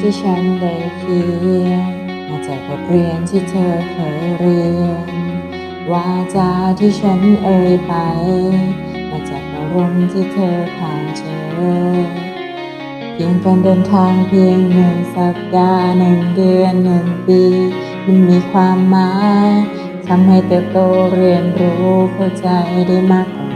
ที่ฉันได้เขียนมาจากบทเรียนที่เธอเคยเรียนวาจาที่ฉันเอ่ยไป มาจากอารมณ์ที่เธอผ่านเจอเพียงการเดินทางเพียงหนึ่งสัปดาห์หนึ่งเดือนหนึ่งปีมันมีความหมายทำให้เติบโตเรียนรู้เข้าใจได้มากกว่า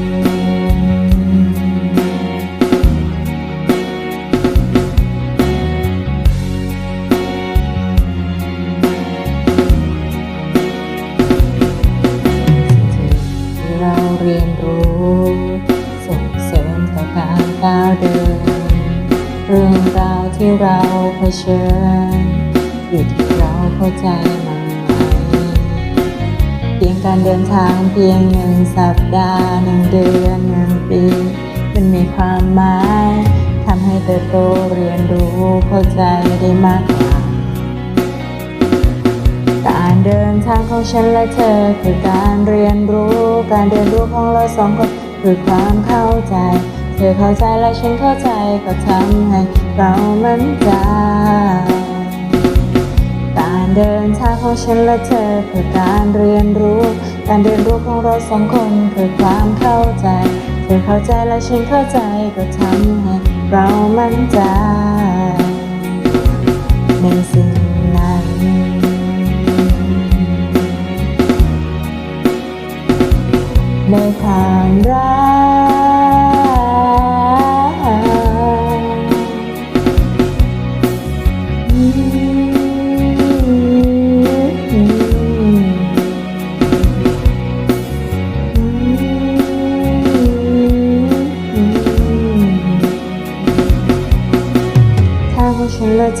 การก้าวเดิน เรื่องราวที่เราเผชิญอยู่ที่เราเข้าใจไหมเพียงการเดินทางเพียงหนึ่งสัปดาห์หนึ่งเดือนหนึ่งปี มันมีความหมายทำให้เติบโตเรียนรู้เข้าใจได้มากกว่าการเดินทางของฉันและเธอคือการเรียนรู้ การเรียนรู้ของเราสองคนคือความเข้าใจ ธอเข้าใจและฉันเข้าใจก็ทำให้เรามั่นใจการเดินทางของฉันและเธอคือการเรียนรู้ การเรียนรู้ของเราสองคนคือความเข้าใจ เธอเข้าใจและฉันเข้าใจก็ทำให้เรามั่นใจในสิ่ง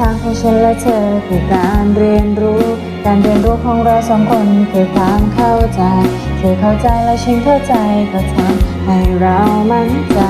ทางของฉันและเธอคือการเรียนรู้ การเรียนรู้ของเราสองคนคือความเข้าใจเธอเข้าใจและฉันเข้าใจก็ทำให้เรามั่นใจ